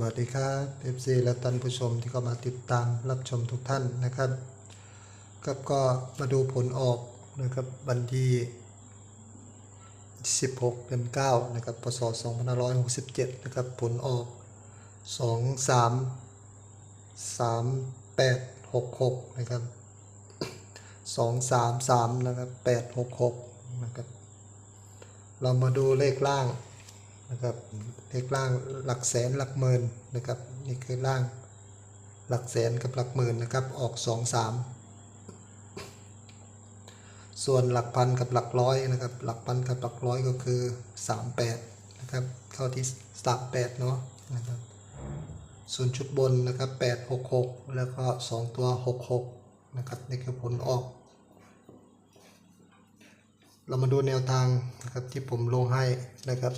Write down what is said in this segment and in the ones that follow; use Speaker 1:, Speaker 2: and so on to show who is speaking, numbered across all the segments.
Speaker 1: วัสดีครับ FC และท่านผู้ชมที่เข้ามาติดตามรับชมทุกท่านนะครับครับก็มาดูผลออกนะครับวันที่ 16เดือน9นะครับพศ2567นะครับผลออก 2 3 3 8 6 6นะครับ2 3 3นะครับ8 6 6นะครับเรามาดูเลขล่าง นะครับเลขล่างหลักแสนหลักหมื่นนะครับนี่คือล่างหลักแสนกับหลักหมื่นนะครับออกสองสามส่วนหลักพันกับหลักร้อยนะครับหลักพันกับหลักร้อยก็คือสามแปดนะครับเข้าที่สาแปดเนาะนะครับส่วนชุดบนนะครับแปดหกหกแล้วก็สองตัวหกหกนะครับนี่คือผลออก เรามาดูแนวทางนะครับที่ผมลงให้นะครับ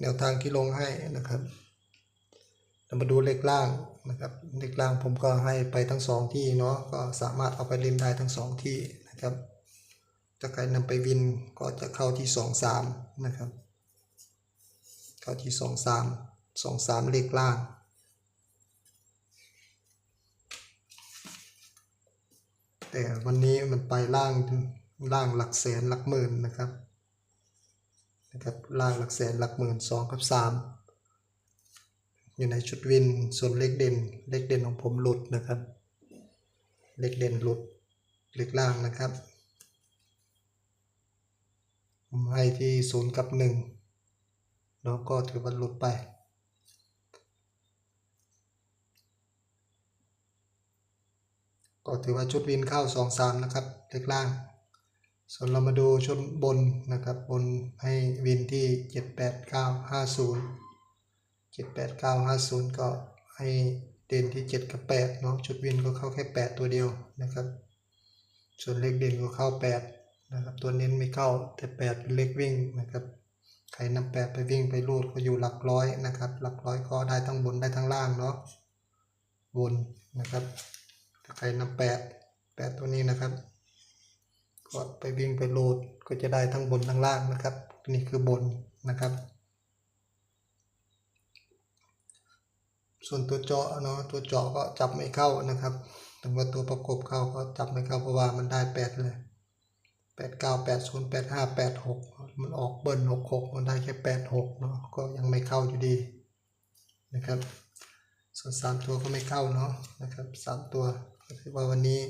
Speaker 1: แนวทางที่ลงให้นะครับเรามาดูเลขล่างนะครับเลขล่างผมก็ให้ไปทั้งสองที่เนาะก็สามารถเอาไปเล่นได้ทั้งสองที่นะครับถ้าใครนำไปวินก็จะเข้าที่สองสามนะครับเข้าที่สองสามสองสามเลขล่างแต่วันนี้มันไปล่างล่างหลักแสนหลักหมื่นนะครับ นะครับล่างหลักแสนหลักหมื่นสองกับสามอยู่ในชุดวินส่วนเลขเด่นเลขเด่นของผมหลุดนะครับ เลขเด่นหลุดเลขล่างนะครับผมให้ที่ศูนย์กับหนึ่งแล้วก็ถือว่าหลุดไปก็ถือว่าชุดวินเข้าสองสามนะครับเลขล่าง ส่วนเรามาดูชุดบนนะครับ บนให้วินที่ 78950 78950 ก็ให้เด่นที่ 7 กับ 8 เนาะชุดวินก็เข้าแค่ 8 ตัวเดียวนะครับ ส่วนเลขเด่นก็เข้า 8 นะครับ ตัวเน้นไม่เข้าแต่ 8 เป็นเลขวิ่งนะครับใครนำ8ไปวิ่งไปรูดก็อยู่หลักร้อยนะครับ หลักร้อยก็ได้ทั้งบนได้ทั้งล่างเนาะบนนะครับถ้าใครนำ8 8ตัวนี้นะครับ ก็ไปวิ่งไปโหลดก็จะได้ทั้งบนทั้งล่างนะครับ นี่คือบนนะครับ ส่วนตัวเจาะเนาะตัวเจาะก็จับไม่เข้านะครับแต่ว่าตัวประกบเข้าก็จับไม่เข้าเพราะว่ามันได้แปดเลยแปดเก้าแปดศูนย์แปดห้าแปดหกมันออกเบิ้ลหกหกมันได้แค่แปดหกเนาะก็ยังไม่เข้าอยู่ดีนะครับ ส่วนสามตัวก็ไม่เข้าเนาะนะครับสามตัวก็ถือว่าวันนี้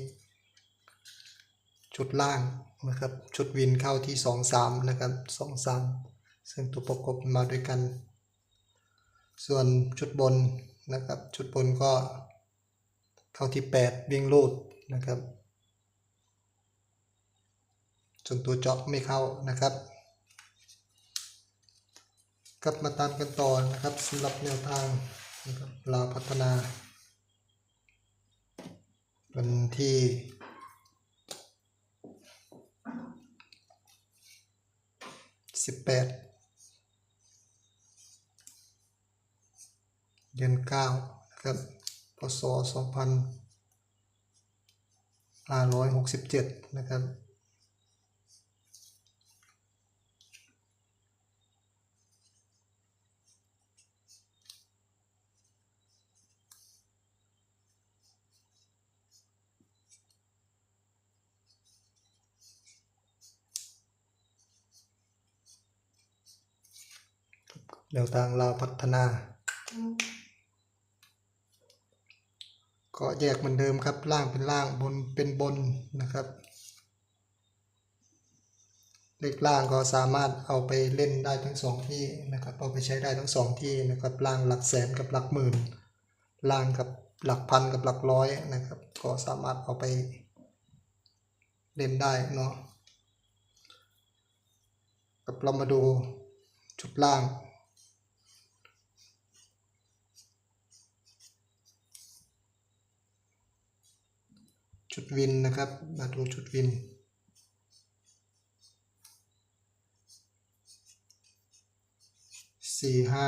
Speaker 1: ชุดล่างนะครับ ชุดวินเข้าที่สองสามนะครับสองสามซึ่งตัวประกบมาด้วยกัน ส่วนชุดบนนะครับ ชุดบนก็เข้าที่แปดวิ่งลูดนะครับส่วนตัวเจาะไม่เข้านะครับกลับมาตามกันต่อนะครับสำหรับแนวทางนะครับลาวพัฒนา วันที่ สิบแปดเดือนเก้านะครับพศสองพันห้าร้อยหกสิบเจ็ดนะครับ แนวทางเราวพัฒนา ก็แยกเหมือนเดิมครับ ล่างเป็นล่างบนเป็นบนนะครับ เลขล่างก็สามารถเอาไปเล่นได้ทั้งสองที่นะครับ เอาไปใช้ได้ทั้งสองที่นะครับ ล่างหลักแสนกับหลักหมื่น ล่างกับหลักพันกับหลักร้อยนะครับ ก็สามารถเอาไปเล่นได้เนาะกับเรามาดูชุดล่าง จุดวินนะครับ มาตูจุดวิน สี่ห้า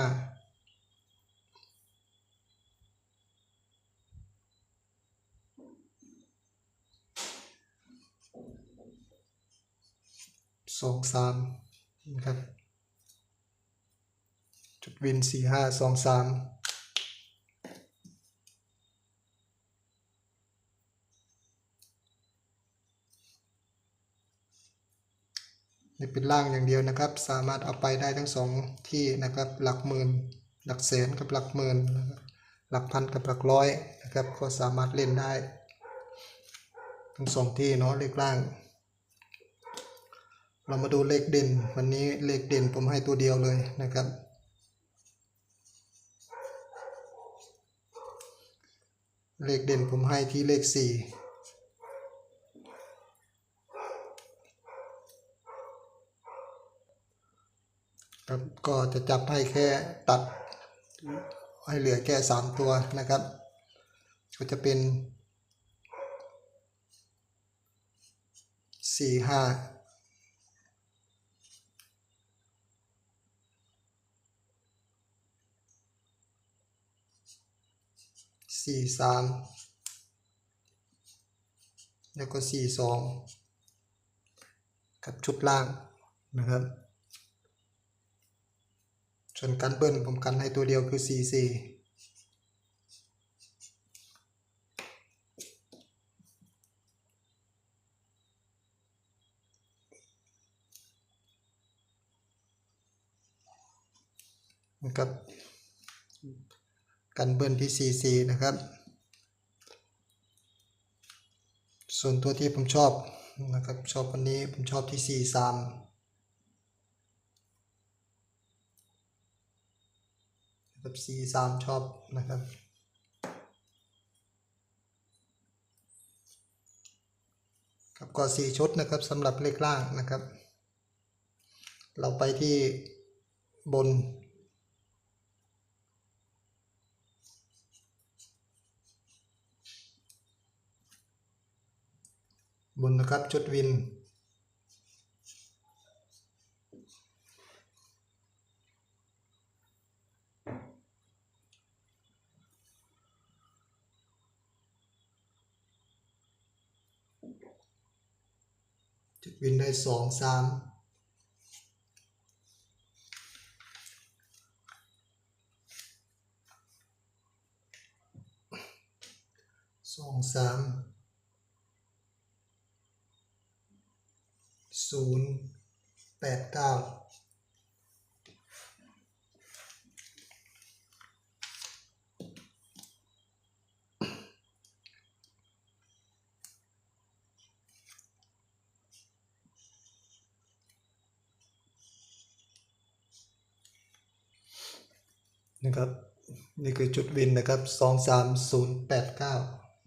Speaker 1: สองสามนะครับ จุดวินสี่ห้าสองสาม นี่เป็นล่างอย่างเดียวนะครับ สามารถเอาไปได้ทั้งสองที่นะครับ หลักหมื่น หลักแสนกับหลักหมื่นหลักพันกับหลักร้อยนะครับ ก็สามารถเล่นได้ ทั้งสองที่เนาะเลขล่าง เรามาดูเลขเด่น วันนี้เลขเด่นผมให้ตัวเดียวเลยนะครับเลขเด่นผมให้ที่เลขสี่ ครับก็จะจับให้แค่ตัดให้เหลือแค่สามตัวนะครับ ก็จะเป็นสี่ห้าสี่สามแล้วก็สี่สองกับชุดล่างนะครับ ส่วนการเบิ้ลผมกันให้ตัวเดียวคือสี่สี่นะครับกันเบิ้ลที่ CC นะครับ ส่วนตัวที่ผมชอบนะครับชอบวันนี้ผมชอบที่ 43 นะครับ43ชอบนะครับครับก็4ชุดนะครับสำหรับเลขล่างนะครับ เราไปที่บนบนนะครับชุดวิน จุดวินได้ สองสามสองสามศูนย์แปดเก้า นะครับ นี่คือจุดวินนะครับสองสามศูนย์แปดเก้า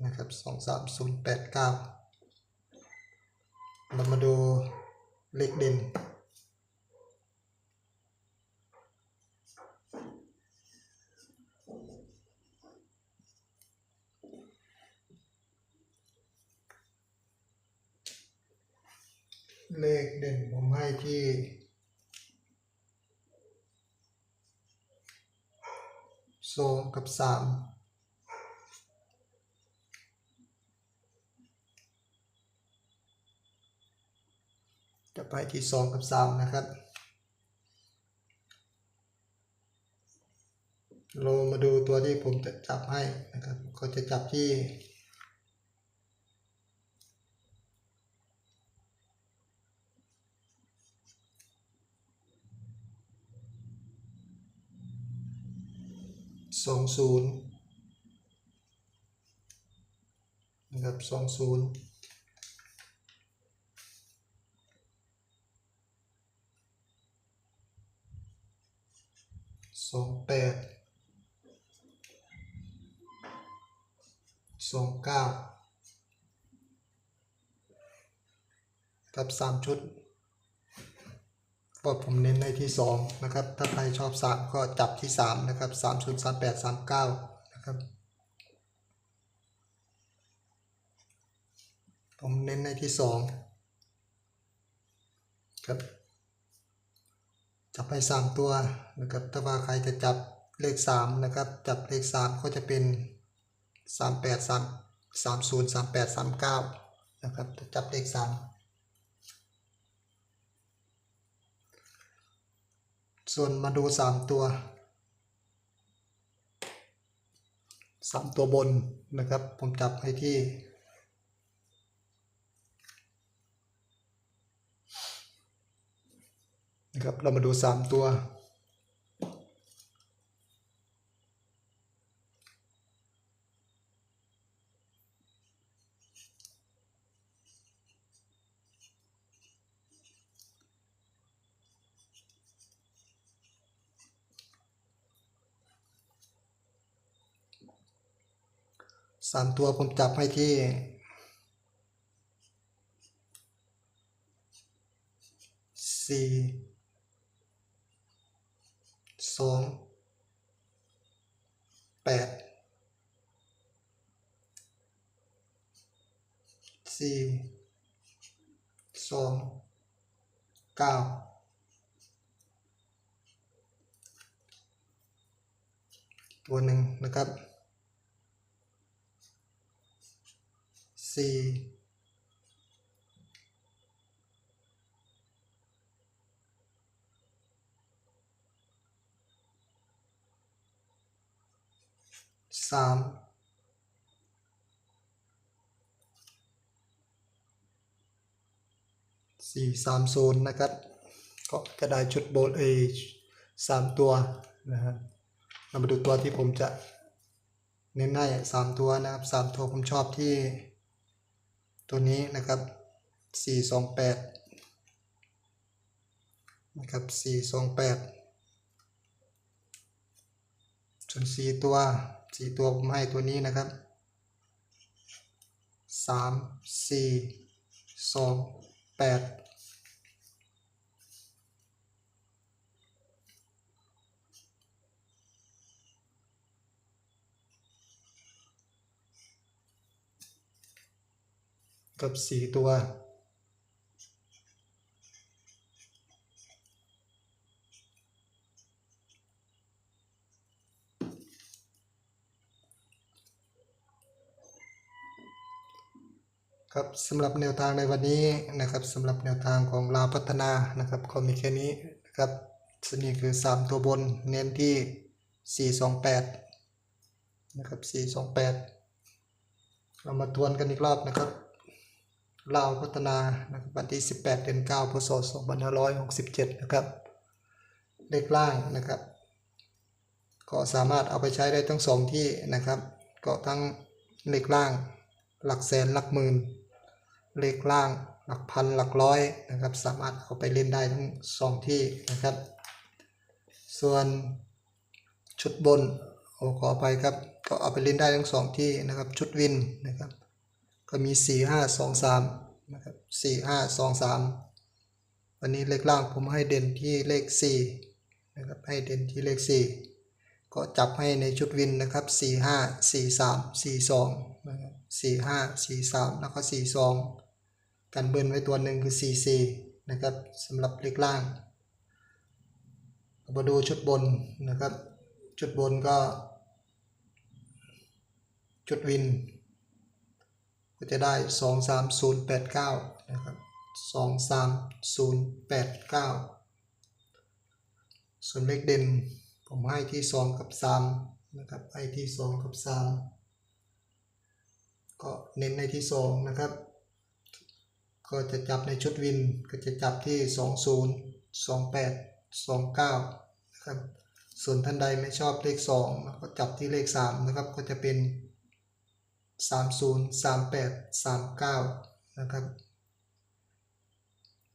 Speaker 1: นะครับสองสามศูนย์แปดเก้าเรามาดูเลขเด่นเลขเด่นผมให้ที่ สองกับสามจะไปที่สองกับสามนะครับ เรามาดูตัวที่ผมจะจับให้นะครับ ก็จะจับที่ สองศูนย์นะครับสองศูนย์สองแปดสองเก้ากับสามชุด ก็ผมเน้นในที่ 2 นะครับ ถ้าใครชอบ 3 ก็จับที่ 3 นะครับ 30 38 39 นะครับ ผมเน้นในที่ 2 ครับ จับไป 3 ตัวนะครับ ถ้าว่าใครจะจับเลข 3 นะครับ จับเลข 3 ก็จะเป็น 38 3 30 38 39 นะครับ จับเลข 3 ส่วนมาดูสามตัวสามตัวบนนะครับ ผมจับให้ที่นะครับเรามาดูสามตัว สามตัวผมจับให้ที่สี่สองแปดสี่สองเก้าตัวหนึ่งนะครับ สี่สามสี่สามศูนนะครับก็จะได้ชุดโบนเอสามตัวนะครับเรามาดูตัวที่ผมจะเน้นให้สามตัวนะครับสามตัวผมชอบที่ ตัวนี้นะครับ 428 นะครับ 428 ส่วน 4 ตัว 4 ตัวผมให้ตัวนี้นะครับ 3 4 2 8 กับสี่ตัว ครับสำหรับแนวทางในวันนี้นะครับสำหรับแนวทางของลาพัฒนานะครับก็มีแค่นี้นะครับสนี่คือ 3 ตัวบนเน้นที่ 428 นะครับ 428 เรามาทวนกันอีกรอบนะครับ ลาวพัฒนานะครับวันที่ 18 เดือน9พศ2567 นะครับเลขล่างนะครับ ก็สามารถเอาไปใช้ได้ทั้งสองที่นะครับ ก็ทั้งเลขล่าง หลักแสนหลักหมื่น เลขล่างหลักพันหลักร้อยนะครับ สามารถเอาไปเล่นได้ทั้งสองที่นะครับ ส่วนชุดบนโอ้ขอไปครับ ก็เอาไปเล่นได้ทั้งสองที่นะครับ ชุดวินนะครับ ก็มี 4 5 2 3นะครับ4 5 2 3 วันนี้เลขล่างผมให้เด่นที่เลข4นะครับให้เด่นที่เลข 4 ก็จับให้ในชุดวินนะครับ 4 5 4 3 4 2นะครับ4 5 4 3 แล้วก็ 4 2 กันเบิ้ลไว้ตัวหนึ่งคือ 4 4 นะครับสำหรับเลขล่างมาดูชุดบนนะครับ ชุดบนก็ ชุดวิน ก็จะได้ 2 3 0 8 9 นะครับ 2 3 0 8 9 ส่วนเลขเด่นผมให้ที่ 2 กับ 3 นะครับให้ที่ 2 กับ 3 ก็เน้นในที่ 2 นะครับ ก็จะจับในชุดวินก็จะจับที่ 20 28 29 นะครับ ส่วนท่านใดไม่ชอบเลข 2 ก็จับที่เลข 3 นะครับ ก็จะเป็น 30 38 39 นะครับ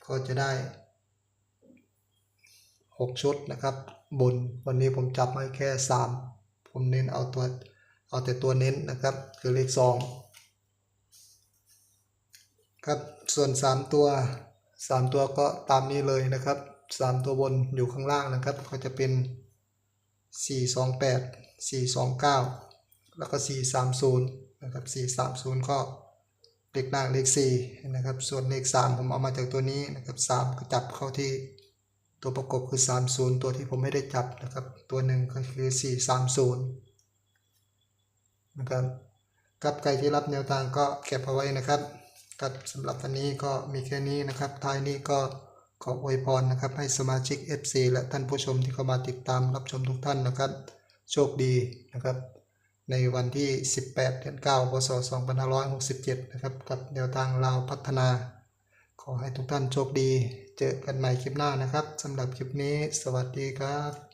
Speaker 1: ก็จะได้ 6 ชุดนะครับ บนวันนี้ผมจับให้แค่ 3 ผมเน้นเอาตัวเอาแต่ตัวเน้นนะครับ คือเลข 2 ครับ ส่วน 3 ตัว 3 ตัวก็ตามนี้เลยนะครับ 3 ตัวบนอยู่ข้างล่างนะครับ ก็จะเป็น 428 429 แล้วก็ 430 นะครับ430 ก็เลขหน้าเลข4นะครับ ส่วนเลข 3 ผมเอามาจากตัวนี้นะครับ3ก็จับเข้าที่ตัวประกบคือ 30 ตัวที่ผมไม่ได้จับนะครับ ตัวหนึ่งก็คือ 430 นะครับกับใครที่รับแนวทางก็เก็บเอาไว้นะครับกับสำหรับวันนี้ก็มีแค่นี้นะครับท้ายนี้ก็ขออวยพรนะครับ ให้สมาชิก FC และท่านผู้ชมที่เข้ามาติดตามรับชมทุกท่านนะครับ โชคดีนะครับ ในวันที่ 18 เดือน9พศ2567 นะครับ กับแนวทางลาวพัฒนา ขอให้ทุกท่านโชคดี เจอกันใหม่คลิปหน้านะครับสำหรับคลิปนี้ สวัสดีครับ